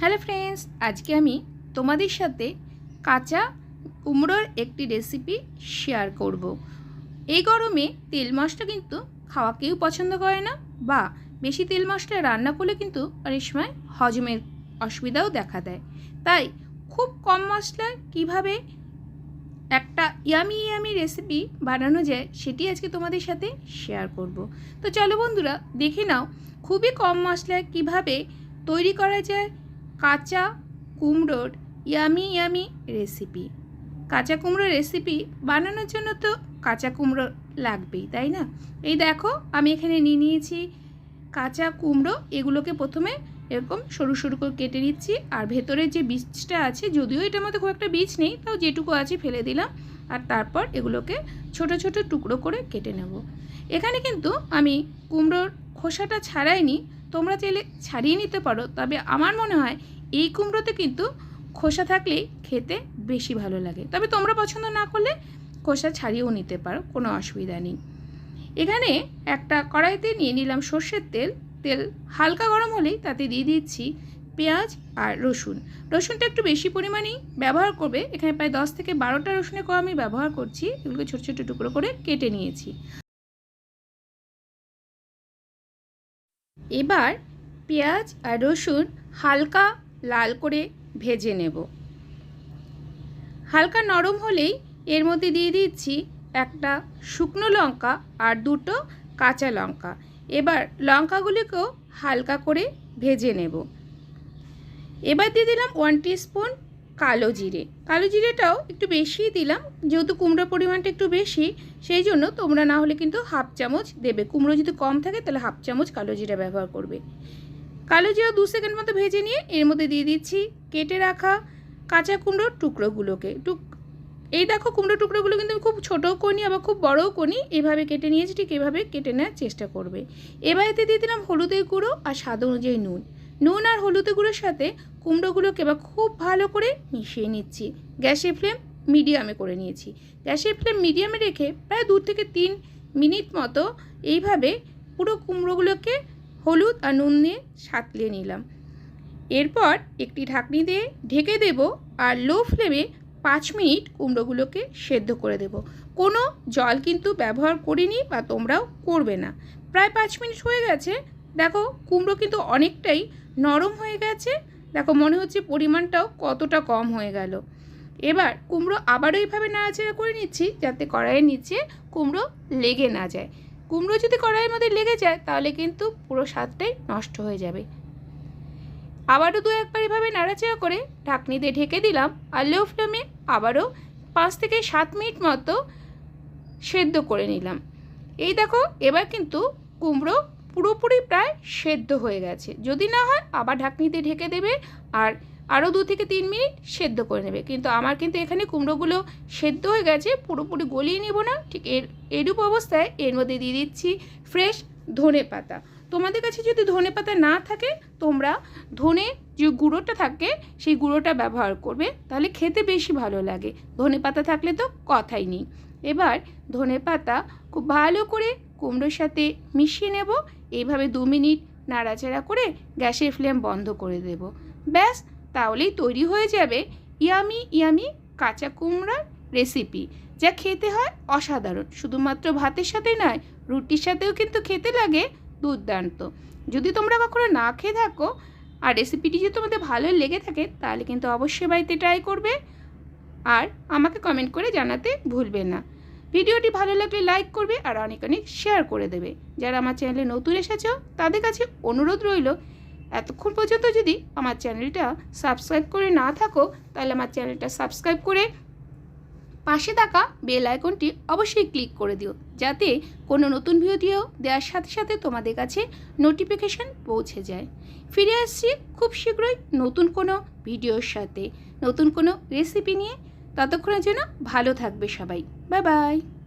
Hello friends, আজকে আমি তোমাদের সাথে কাঁচা কুমড়োর একটি রেসিপি শেয়ার করব। এই গরমে তেল মশলা কিন্তু খাওয়া কেউ পছন্দ করে না বা বেশি তেল মশলা রান্না করলে কিন্তু অনেক সময় হজমের অসুবিধাও দেখা দেয় তাই খুব কম মশলায় কীভাবে একটা ইয়ামি ইয়ামি রেসিপি বানানো যায় সেটি আজকে তোমাদের সাথে শেয়ার করব তো চলো বন্ধুরা, দেখে নাও খুবই কম মশলায় কীভাবে তৈরি করা যায় কাঁচা কুমড়োর ইয়ামি ইয়ামি রেসিপি। কাঁচা কুমড়োর রেসিপি বানানোর জন্য তো কাঁচা কুমড়ো লাগবেই, তাই না? এই দেখো, আমি এখানে নিয়ে নিয়েছি কাঁচা কুমড়ো। এগুলোকে প্রথমে এরকম সরু সরু করে কেটে নিচ্ছি, আর ভেতরের যে বীজটা আছে, যদিও এটার মধ্যে খুব একটা বীজ নেই, তাও যেটুকু আছে ফেলে দিলাম, আর তারপর এগুলোকে ছোট ছোট টুকরো করে কেটে নেব। এখানে কিন্তু আমি কুমড়োর খোসাটা ছাড়াইনি তোমরা চাইলে ছাড়িয়ে নিতে পারো, তবে আমার মনে হয় এই কুমড়োতে কিন্তু খোসা থাকলে খেতে বেশি ভালো লাগে। তবে তোমরা পছন্দ না করলে খোসা ছাড়িয়েও নিতে পারো, কোনো অসুবিধা নেই। এখানে একটা কড়াইতে নিয়ে নিলাম সর্ষের তেল। তেল হালকা গরম হলেই তাতে দিয়ে দিচ্ছি পেঁয়াজ আর রসুন। রসুনটা একটু বেশি পরিমাণেই ব্যবহার করবে। এখানে প্রায় দশ থেকে বারোটা রসুনের কম আমি ব্যবহার করছি। এগুলোকে ছোটো ছোটো টুকরো করে কেটে নিয়েছি। এবার পেঁয়াজ আর রসুন হালকা লাল করে ভেজে নেব। হালকা নরম হলেই এর মধ্যে দিয়ে দিচ্ছি একটা শুকনো লঙ্কা আর দুটো কাঁচা লঙ্কা। এবার লঙ্কাগুলিকেও হালকা করে ভেজে নেব। এবার দিয়ে দিলাম ওয়ান স্পুন কালো জিরে। কালো জিরেটাও একটু বেশিই দিলাম, যেহেতু কুমড়োর পরিমাণটা একটু বেশি, সেই জন্য তোমরা না হলে কিন্তু হাফ চামচ দেবে। কুমড়ো যদি কম থাকে তাহলে হাফ চামচ কালো জিরা ব্যবহার করবে। কালো জিরা দু সেকেন্ড মতো ভেজে নিয়ে এর মধ্যে দিয়ে দিচ্ছি, কেটে রাখা কাঁচা কুমড়োর টুকরোগুলোকে। টুক, এই দেখো কুমড়ো টুকরোগুলো কিন্তু খুব ছোটও করি আবার খুব বড়ও করি এভাবে কেটে নিয়েছি, ঠিক এভাবে কেটে নেওয়ার চেষ্টা করবে। এবার এতে দিয়ে দিলাম হলুদের গুঁড়ো আর স্বাদ অনুযায়ী নুন। নুন আর হলুদের গুঁড়োর সাথে কুমড়োগুলোকে এবার খুব ভালো করে মিশিয়ে নিচ্ছি। গ্যাসের ফ্লেম মিডিয়ামে করে নিয়েছি। গ্যাসের ফ্লেম মিডিয়ামে রেখে প্রায় দু থেকে তিন মিনিট মতো এইভাবে পুরো কুমড়োগুলোকে হলুদ আর নুন দিয়ে সাঁতলিয়ে নিলাম। এরপর একটি ঢাকনি দিয়ে ঢেকে দেব আর লো ফ্লেমে পাঁচ মিনিট কুমড়োগুলোকে সেদ্ধ করে দেব। কোনো জল কিন্তু ব্যবহার করিনি বা তোমরাও করবে না। প্রায় পাঁচ মিনিট হয়ে গেছে দেখো, কুমড়ো কিন্তু অনেকটাই নরম হয়ে গেছে। দেখো, মনে হচ্ছে পরিমাণটাও কতটা কম হয়ে গেল। এবার কুমড়ো আবারও এইভাবে নাড়াচাড়া করে নিচ্ছি যাতে কড়াইয়ের নিচে কুমড়ো লেগে না যায়। কুমড়ো যদি কড়াইয়ের মধ্যে লেগে যায়, তাহলে কিন্তু পুরো স্বাদটাই নষ্ট হয়ে যাবে। আবারও দু একবার এভাবে নাড়াচাড়া করে ঢাকনি দিয়ে ঢেকে দিলাম আর লো ফ্লেমে আবারও পাঁচ থেকে সাত মিনিট মতো সেদ্ধ করে নিলাম। এই দেখো, এবার কিন্তু কুমড়ো পুরোপুরি প্রায় সেদ্ধ হয়ে গেছে। যদি না হয়, আবার ঢাকনি দিয়ে ঢেকে দেবে আর আরও দু থেকে তিন মিনিট সেদ্ধ করে নেবে। কিন্তু আমার কিন্তু এখানে কুমড়োগুলো সেদ্ধ হয়ে গেছে, পুরোপুরি গলিয়ে নেব না। ঠিক এর, এরূপ অবস্থায় এর মধ্যে দিয়ে দিচ্ছি ফ্রেশ ধনে পাতা। তোমাদের কাছে যদি ধনে পাতা না থাকে, তোমরা ধনে যে গুঁড়োটা থাকে, সেই গুঁড়োটা ব্যবহার করবে। তাহলে খেতে বেশি ভালো লাগে। ধনে পাতা থাকলে তো কথাই নেই। এবার ধনে পাতা খুব ভালো করে কুমড়োর সাথে মিশিয়ে নেব। এইভাবে দু মিনিট নাড়াচাড়া করে গ্যাসের ফ্লেম বন্ধ করে দেব। ব্যাস, তাহলেই তৈরি হয়ে যাবে ইয়ামি ইয়ামি কাঁচা কুমড়ার রেসিপি, যা খেতে হয় অসাধারণ। শুধুমাত্র ভাতের সাথে নয়, রুটির সাথেও কিন্তু খেতে লাগে দুর্দান্ত। যদি তোমরা কখনো না খেয়ে থাকো আর রেসিপিটি যদি তোমাদের ভালো লেগে থাকে, তাহলে কিন্তু অবশ্যই বাড়িতে ট্রাই করবে। আর আমাকে কমেন্ট করে জানাতে ভুলবে না। ভিডিওটি ভালো লাগলে লাইক করবে আর অনেক অনেক শেয়ার করে দেবে। যারা আমার চ্যানেলে নতুন এসেছ, তাদের কাছে অনুরোধ রইল, এতক্ষণ পর্যন্ত যদি আমার চ্যানেলটা সাবস্ক্রাইব করে না থাকো, তাহলে আমার চ্যানেলটা সাবস্ক্রাইব করে পাশে থাকা বেল আইকনটি অবশ্যই ক্লিক করে দিও, যাতে কোনো নতুন ভিডিও দেওয়ার সাথে সাথে তোমাদের কাছে নোটিফিকেশান পৌঁছে যায়। ফিরে আসছি খুব শীঘ্রই নতুন কোনো ভিডিওর সাথে, নতুন কোনো রেসিপি নিয়ে। ততক্ষণের জন্য ভালো থাকবে সবাই। Bye-bye.